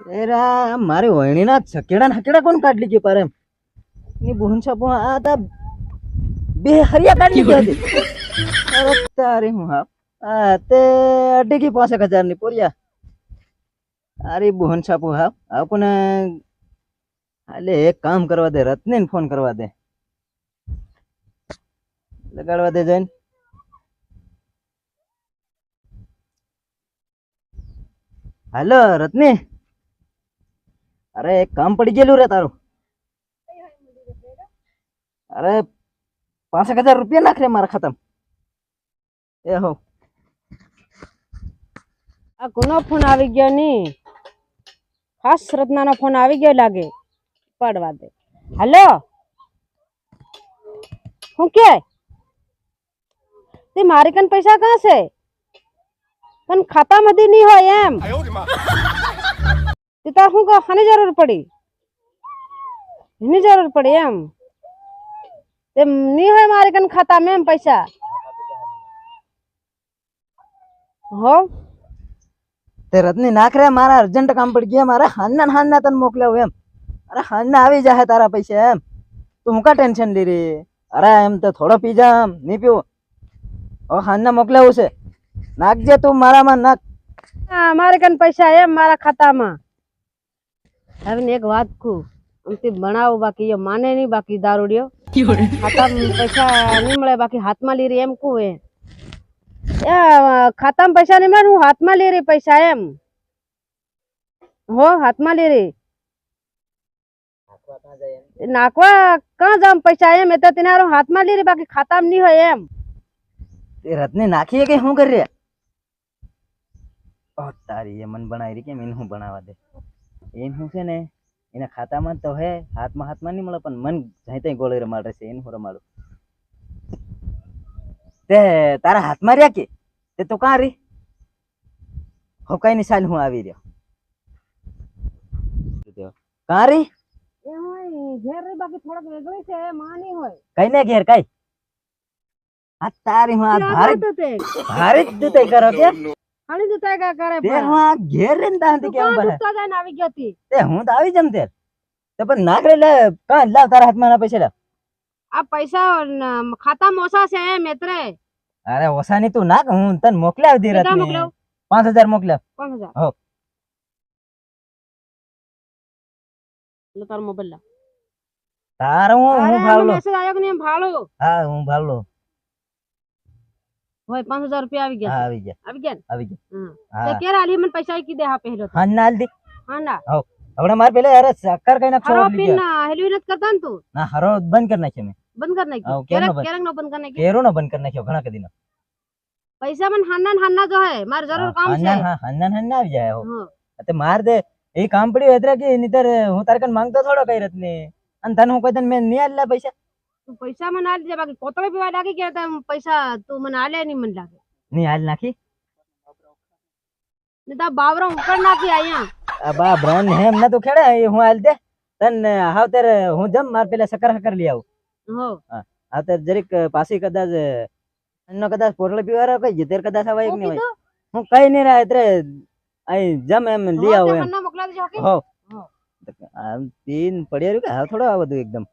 એરા મારી વહીણીના છકેડા નાકેડા કોણ કાઢી લીધી પર? પારે ની બોહન છાપો આ તા બે હરિયા કાઢલી કે હતી. અરે તારી હું હા તે અઢી કી પાંસેક હજારની પોરિયા. અરે બોહન છાપો હા આપણને હાલે એક કામ કરવા દે રત્ને ફોન કરવા દે. લગાડવા દે જઈને. હાલો રત્ની. અરે એક કામ પડી ગયેલું રે તારું. અરે પાંસેક હજાર રૂપિયા નાખ રે મારા ખાતામાં. એ હો. આ કોનો ફોન આવી ગયો ની? ખાસ રત્નાનો ફોન આવી ગયો લાગે. પડવા દે. હલો? હું કે? તે મારી કન પૈસા કાં છે? પણ ખાતામાંથી નહીં હોય એમ. તે તાર શું કહો શાની જરૂર પડી એની જરૂર પડી એમ તે નહીં હોય મારી કન ખાતામાં એમ પૈસા હો તે રત્ની નાખ રે મારા અર્જન્ટ કામ પડી ગયા મારે હાનના ને હાનના તને મોકલ્યો એમ અરે હાનના આવી જાય તારા પૈસા એમ તું હું કા ટેન્શન લી રી અરે એમ તો થોડો પી જા એમ નહીં પીવું હવે હાનના મોકલાવું છે નાખજે તું મારામાં નાખ હા મારે કન પૈસા એમ મારા ખાતામાં હવે ને એક વાત કહું આમથી ભણાવું બાકી એ માને નહીં બાકી દારૂડિયો ખાતામાં પૈસા નહીં મળે બાકી હાથમાં લઈ રહી એમ કહું એ. એ, અ, ખાતામાં પૈસા નહીં મળે હું હાથમાં લઈ રહી પૈસા એમ. હો હાથમાં લઈ રહી. નાખવા કાં જામ પૈસા એમ એ તો તેને હારું હાથમાં લઈ રહી બાકી ખાતામાં નહીં હોય એમ. તે રત્ની નાખીએ કે શું કરી રહ્યા ઓ તારી એ મન બનાવી રહી કેમ એને હું બનાવવા દે? એમ શું છે ને એના ખાતામાં તો હે હાથમાં હાથમાં નહીં મળે પણ મન જાય ત્યાં ગોળી રમાડે છે એને હું રમાડું. તે તારા હાથમાં રહ્યા કે? તે તો કાં રી હો કઈ નિશાન હું આવી રહ્યો. કાં રી એ ઘેર રે બાકી થોડક વેગળી છે માની હોય. કઈ ને ઘેર કઈ? આ તારી હું આ ભારે ભારે જ દુતાઈ કરો કે? ખાલી દુતાય કા કરે તે હું આ ઘેર રહીને તાંતી કેમ કાં ભરે દુખતા આવી ગયો તી? તે હું તો આવી જમ તે. તો પણ નાખ રે લે કાં લાવ તારા હાથમાં ના પૈસા આ પૈસા ન- ખાતામાં ઓછા છે એટલે અરે ઓસાની તું નાખ હું તને મોકલાવી દી મોકલાવું? પાંચ હજાર મોકલાવ પાંચ હજાર? હો. લો તારો મોબાઈલ લાવ તારે હું ભાવલો. મેસેજ આયો કે નહીં? ભાળો હા હું ભાવલો. હોય પાંચ હજાર રૂપિયા આવી હા ગયા આવી ગયા. આવી ગયા ને? આવી ગયા. હા. તે ક્યારે આલી? મને પૈસા કીધે હા પહેલો. હા ના હાલ દી. હા ના હમણાં મારે પેલે અરે સક્કર કઈ નાખ હરો પીન લીધો હેલવી નથી કરતા ને તું? ના હરો બંધ કરી નાખ્યો મેં. બંધ કર નાખ્યું? હા, કેરક. કેરક નો બંધ કર નાખ્યું? કેરો નો બંધ કરી નાખ્યો ઘણા કદી પૈસા મને હાના ને હાના જો હે. મારે જરૂર કામ છે. હા હન્ના હન્ના આવી જાય હો. તે માર દે. એ કામ પડ્યું કે નીતર હું તારે કન માંગતો થોડો કઈ રત ને તને હું કોઈ તને મેં નહીં પૈસા? તું પૈસા મને આલી દે બાકી કોતળે પીવા લાગી ગયા તો પૈસા તું મને આલે નહીં મને લાગે. નહીં હાલ નાખી? ને તા બાવરો ઉકળ નાખી અહીંયા. આ બા બ્રાન હે ના તો ખેડે હું હાલ દે. તને હાવ તેર હું જમ માર પેલા સકર હકર લઈ આવું. હો. હા તેર જરીક પાછી કદાચ એનો કદાચ પોટલે પીવારો કઈ જીતેર કદાચ આવા એક નહીં હોય? હું કઈ નહીં રહે તેરે અહીં જમ એમ લઈ આવું એમ. હો. તીન પડ્યા રહ્યું કે? હા થોડો આ બધું એકદમ.